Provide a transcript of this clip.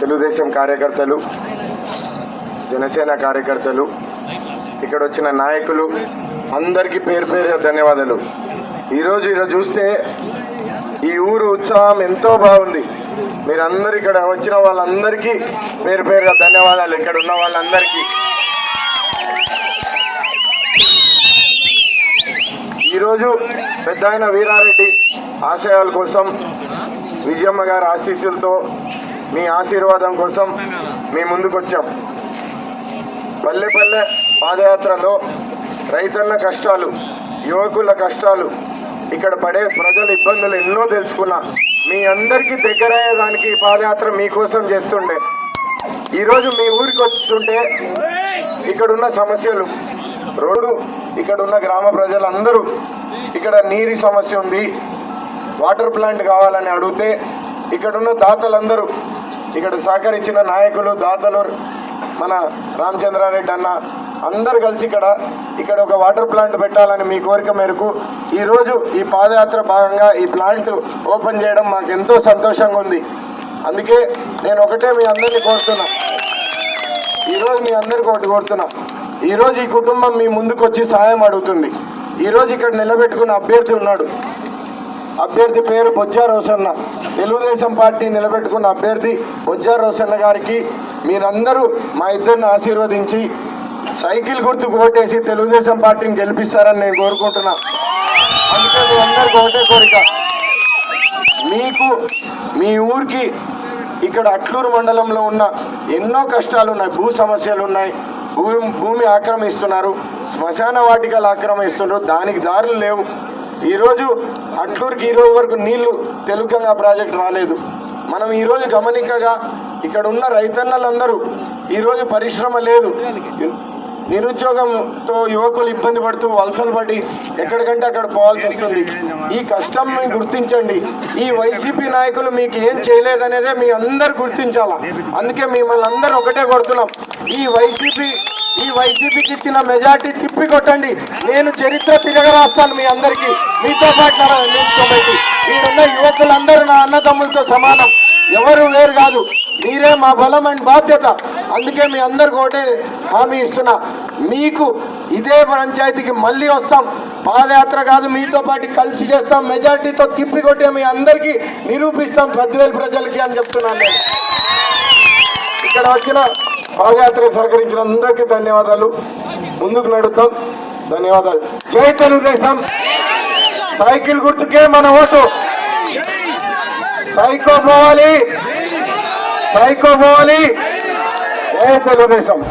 తెలుగుదేశం కార్యకర్తలు జనసేన కార్యకర్తలు ఇక్కడ వచ్చిన నాయకులు అందరికీ పేరు పేరు ధన్యవాదాలు. ఈరోజు ఇలా చూస్తే ఈ ఊరు ఉత్సాహం ఎంతో బాగుంది. మీరందరూ ఇక్కడ వచ్చిన వాళ్ళందరికీ పేరు పేరుగా ధన్యవాదాలు. ఇక్కడ ఉన్న వాళ్ళందరికీ. ఈరోజు పెద్ద ఆయన వీరారెడ్డి ఆశయాల కోసం విజయమ్మ గారి ఆశీస్సులతో మీ ఆశీర్వాదం కోసం మీ ముందుకు వచ్చాం పల్లె పల్లె పాదయాత్రలో రైతన్న కష్టాలు యువకుల కష్టాలు ఇక్కడ పడే ప్రజల ఇబ్బందులు ఎన్నో తెలుసుకున్నా. మీ అందరికీ దగ్గరయ్యేదానికి ఈ పాదయాత్ర మీకోసం చేస్తుండే. ఈరోజు మీ ఊరికి వస్తుంటే ఇక్కడున్న సమస్యలు రోడ్డు ఇక్కడ ఉన్న గ్రామ ప్రజలందరూ ఇక్కడ నీరు సమస్య ఉంది. వాటర్ ప్లాంట్ కావాలని అడిగితే ఇక్కడున్న దాతలందరూ ఇక్కడ సహకరించిన నాయకులు దాతలు మన రామచంద్రారెడ్డి అన్న అందరు కలిసి ఇక్కడ ఇక్కడ ఒక వాటర్ ప్లాంట్ పెట్టాలని మీ కోరిక మేరకు ఈరోజు ఈ పాదయాత్ర భాగంగా ఈ ప్లాంట్ ఓపెన్ చేయడం మాకు ఎంతో సంతోషంగా ఉంది. అందుకే నేను ఒకటే మీ అందరినీ కోరుతున్నా. ఈరోజు మీ అందరికీ ఒకటి కోరుతున్నా. ఈరోజు ఈ కుటుంబం మీ ముందుకు వచ్చి సహాయం అడుగుతుంది. ఈరోజు ఇక్కడ నిలబెట్టుకున్న అభ్యర్థి ఉన్నాడు. అభ్యర్థి పేరు బొజ్జా రోసన్న. తెలుగుదేశం పార్టీ నిలబెట్టుకున్న అభ్యర్థి బొజ్జా రోసన్న గారికి మీరందరూ మా ఇద్దరిని ఆశీర్వదించి సైకిల్ గుర్తుకు ఓటేసి తెలుగుదేశం పార్టీని గెలిపిస్తారని నేను కోరుకుంటున్నా. అందుకే మీ అందరికి ఒకటే కోరిక. మీకు మీ ఊరికి ఇక్కడ అట్లూరు మండలంలో ఉన్న ఎన్నో కష్టాలు ఉన్నాయి భూ సమస్యలు ఉన్నాయి భూమి భూమి ఆక్రమిస్తున్నారు శ్మశాన వాటికలు ఆక్రమిస్తున్నారు దానికి దారులు లేవు. ఈరోజు అట్లూరుకి ఈ రోజు వరకు నీళ్ళు తెలుగంగా ప్రాజెక్ట్ రాలేదు. మనం ఈరోజు గమనికగా ఇక్కడ ఉన్న రైతన్నలందరూ ఈరోజు పరిశ్రమ లేదు. నిరుద్యోగంతో యువకులు ఇబ్బంది పడుతూ వలసలు పడి ఎక్కడికంటే అక్కడ పోవాల్సి వస్తుంది. ఈ కష్టం మీరు గుర్తించండి. ఈ వైసీపీ నాయకులు మీకు ఏం చేయలేదనేదే మీ అందరు గుర్తించాలా? అందుకే మిమ్మల్ని అందరూ ఒకటే కొడుతున్నాం ఈ వైసీపీ ఈ వైసీపీకి ఇచ్చిన మెజార్టీ తిప్పి కొట్టండి నేను చరిత్ర తిరగరాస్తాను మీ అందరికీ. మీతో పాటు నా నిలుచుకోబెట్టి. యువకులందరూ నా అన్నదమ్ములతో సమానం. ఎవరు వేరు కాదు. మీరే మా బలం అండ్ బాధ్యత. అందుకే మీ అందరికి ఒకటే హామీ ఇస్తున్నా. మీకు ఇదే పంచాయతీకి మళ్ళీ వస్తాం. పాదయాత్ర కాదు మీతో పాటు కలిసి చేస్తాం. మెజార్టీతో తిప్పి కొట్టే మీ అందరికీ నిరూపిస్తాం. పదివేల ప్రజలకి అని చెప్తున్నాను ఇక్కడ వచ్చిన పాదయాత్ర సహకరించిన అందరికీ ధన్యవాదాలు. ముందుకు నడుద్దాం. ధన్యవాదాలు. జై తెలుగుదేశం. సైకిల్ గుర్తుకే మన ఓటు. సైకో పోవాలి. సైకో పోవాలి. జై తెలుగుదేశం.